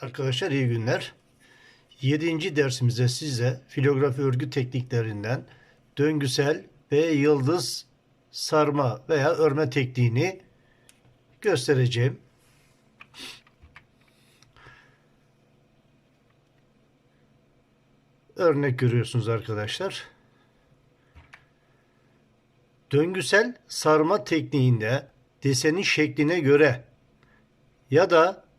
Arkadaşlar iyi günler. 7. dersimizde size filografi örgü tekniklerinden döngüsel ve yıldız sarma veya örme tekniğini göstereceğim. Örnek görüyorsunuz arkadaşlar. Döngüsel sarma tekniğinde desenin şekline göre ya da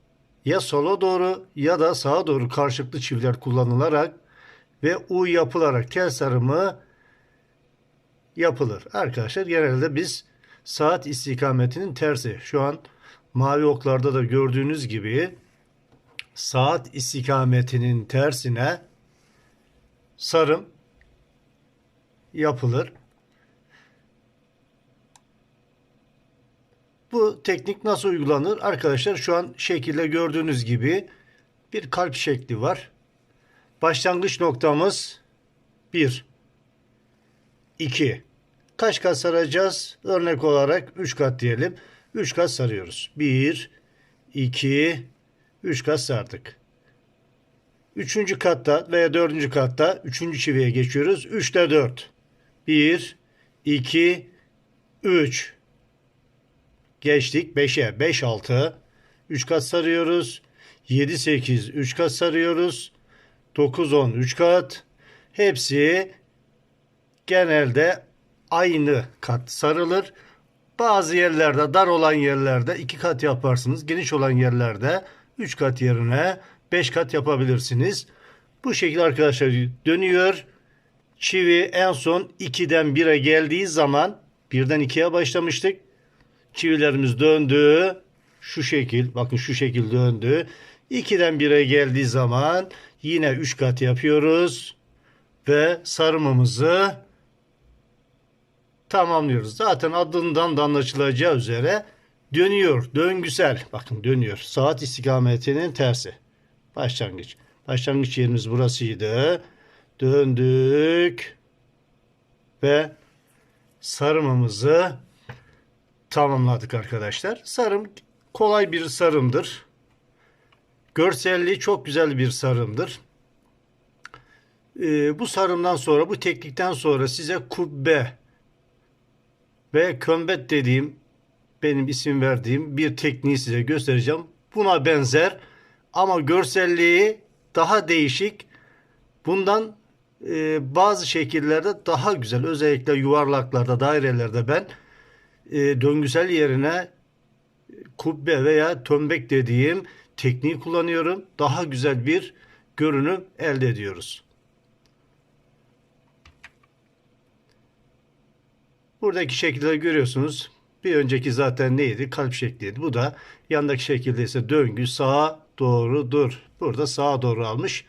ya sola doğru ya da sağa doğru karşılıklı çiviler kullanılarak ve U yapılarak tel sarımı yapılır. Arkadaşlar genelde biz saat istikametinin tersi. Şu an mavi oklarda da gördüğünüz gibi saat istikametinin tersine sarım yapılır. Bu teknik nasıl uygulanır? Arkadaşlar şu an şekilde gördüğünüz gibi bir kalp şekli var. Başlangıç noktamız 1 2 Kaç kat saracağız? Örnek olarak 3 kat diyelim. 3 kat sarıyoruz. 1 2 3 kat sardık. Üçüncü katta veya dördüncü katta üçüncü çiviye geçiyoruz. 3'te 4. 1 2 3 Geçtik 5'e. 5 6. 3 kat sarıyoruz. 7 8 3 kat sarıyoruz. 9 10 3 kat. Hepsi genelde aynı kat sarılır. Bazı yerlerde dar olan yerlerde 2 kat yaparsınız. Geniş olan yerlerde 3 kat yerine 5 kat yapabilirsiniz. Bu şekilde arkadaşlar dönüyor. Çivi en son 2'den 1'e geldiği zaman birden 2'ye başlamıştık çivilerimiz döndü. Şu şekil bakın şu şekil döndü. 2'den 1'e geldiği zaman yine 3 kat yapıyoruz. Ve sarımımızı tamamlıyoruz. Zaten adından da anlaşılacağı üzere dönüyor. Döngüsel. Bakın dönüyor. Saat istikametinin tersi. Başlangıç. Başlangıç yerimiz burasıydı. Döndük. Ve sarımımızı tamamladık arkadaşlar. Sarım kolay bir sarımdır. Görselliği çok güzel bir sarımdır. Ee, bu sarımdan sonra, bu teknikten sonra size kubbe ve kömbet dediğim, benim isim verdiğim bir tekniği size göstereceğim. Buna benzer ama görselliği daha değişik. Bundan e, bazı şekillerde daha güzel. Özellikle yuvarlaklarda, dairelerde ben e, döngüsel yerine kubbe veya tömbek dediğim tekniği kullanıyorum. Daha güzel bir görünüm elde ediyoruz. Buradaki şekilleri görüyorsunuz. Bir önceki zaten neydi? Kalp şekliydi. Bu da yandaki şekilde ise döngü sağa doğru dur. Burada sağa doğru almış.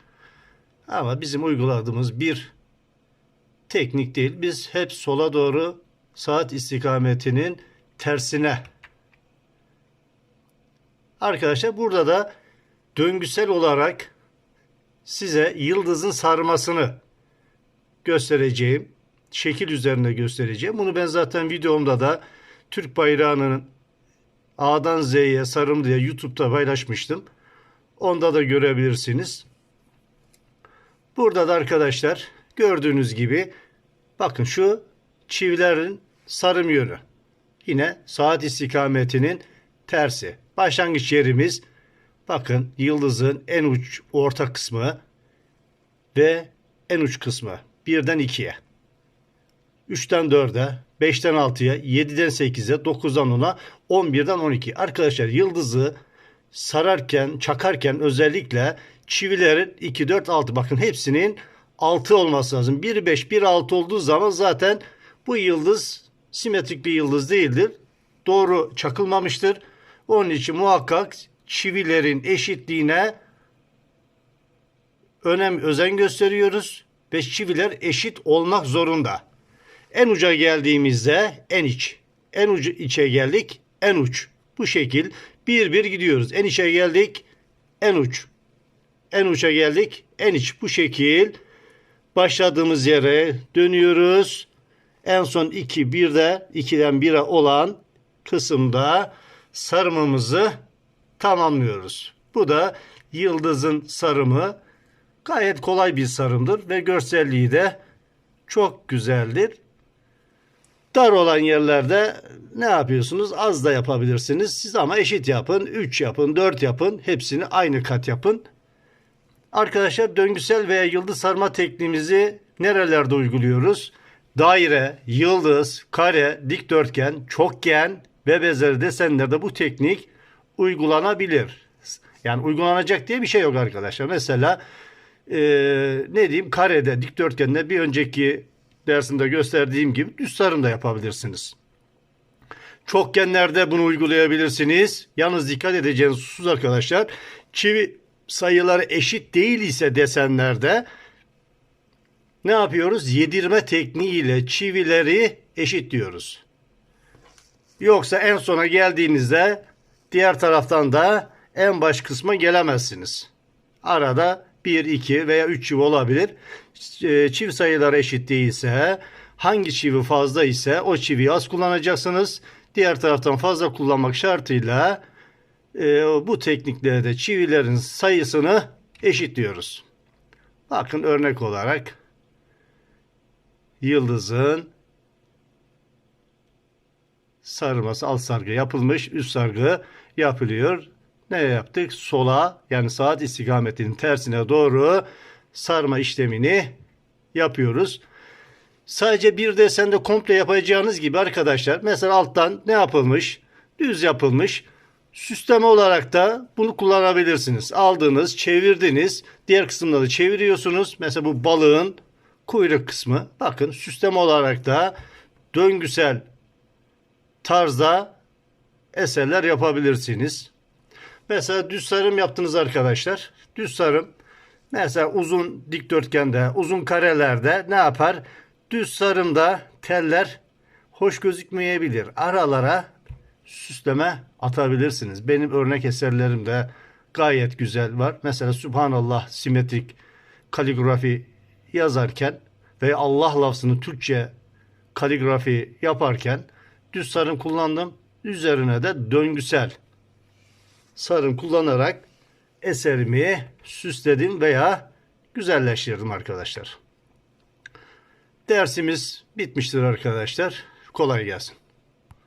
Ama bizim uyguladığımız bir teknik değil. Biz hep sola doğru saat istikametinin tersine. Arkadaşlar burada da döngüsel olarak size yıldızın sarmasını göstereceğim. Şekil üzerinde göstereceğim. Bunu ben zaten videomda da Türk bayrağının A'dan Z'ye sarım diye YouTube'da paylaşmıştım. Onda da görebilirsiniz. Burada da arkadaşlar gördüğünüz gibi bakın şu çivilerin sarım yönü. Yine saat istikametinin tersi. Başlangıç yerimiz bakın yıldızın en uç orta kısmı ve en uç kısmı. Birden ikiye. Üçten dörde, beşten altıya, yediden sekize, dokuzdan ona, on birden on iki. Arkadaşlar yıldızı sararken, çakarken özellikle çivilerin 2, 4, 6 bakın hepsinin 6 olması lazım. 1, 5, 1, 6 olduğu zaman zaten bu yıldız simetrik bir yıldız değildir. Doğru çakılmamıştır. Onun için muhakkak çivilerin eşitliğine önem özen gösteriyoruz ve çiviler eşit olmak zorunda. En uca geldiğimizde en iç. En ucu içe geldik en uç. Bu şekil bir bir gidiyoruz. En içe geldik en uç. En uça geldik en iç. Bu şekil başladığımız yere dönüyoruz en son 2 1'de 2'den 1'e olan kısımda sarımımızı tamamlıyoruz. Bu da Yıldızın sarımı gayet kolay bir sarımdır ve görselliği de çok güzeldir. Dar olan yerlerde ne yapıyorsunuz? Az da yapabilirsiniz. Siz ama eşit yapın. 3 yapın, 4 yapın. Hepsini aynı kat yapın. Arkadaşlar döngüsel veya yıldız sarma tekniğimizi nerelerde uyguluyoruz? Daire, yıldız, kare, dikdörtgen, çokgen ve benzeri desenlerde bu teknik uygulanabilir. Yani uygulanacak diye bir şey yok arkadaşlar. Mesela eee, ne diyeyim karede, dikdörtgende bir önceki dersimde gösterdiğim gibi düz sarım yapabilirsiniz. Çokgenlerde bunu uygulayabilirsiniz. Yalnız dikkat edeceğiniz husus arkadaşlar. Çivi sayıları eşit değil ise desenlerde ne yapıyoruz? Yedirme tekniğiyle çivileri eşitliyoruz. Yoksa en sona geldiğinizde diğer taraftan da en baş kısma gelemezsiniz. Arada 1, 2 veya 3 çivi olabilir. Ee, Çivi sayıları eşit değilse hangi çivi fazla ise o çiviyi az kullanacaksınız. Diğer taraftan fazla kullanmak şartıyla e, bu tekniklerde çivilerin sayısını eşitliyoruz. Bakın örnek olarak yıldızın sarması alt sargı yapılmış, üst sargı yapılıyor. Ne yaptık? Sola yani saat istikametinin tersine doğru sarma işlemini yapıyoruz. Sadece bir desende komple yapacağınız gibi arkadaşlar mesela alttan ne yapılmış? Düz yapılmış. Süsleme olarak da bunu kullanabilirsiniz. Aldınız, çevirdiniz. Diğer kısımları çeviriyorsunuz. Mesela bu balığın kuyruk kısmı. Bakın süsleme olarak da döngüsel tarzda eserler yapabilirsiniz. Mesela düz sarım yaptınız arkadaşlar. Düz sarım mesela uzun dikdörtgende, uzun karelerde ne yapar? Düz sarımda teller hoş gözükmeyebilir. Aralara süsleme atabilirsiniz. Benim örnek eserlerimde gayet güzel var. Mesela Subhanallah simetrik kaligrafi yazarken ve Allah lafzını Türkçe kaligrafi yaparken düz sarım kullandım. Üzerine de döngüsel sarım kullanarak eserimi süsledim veya güzelleştirdim arkadaşlar. Dersimiz bitmiştir arkadaşlar. Kolay gelsin.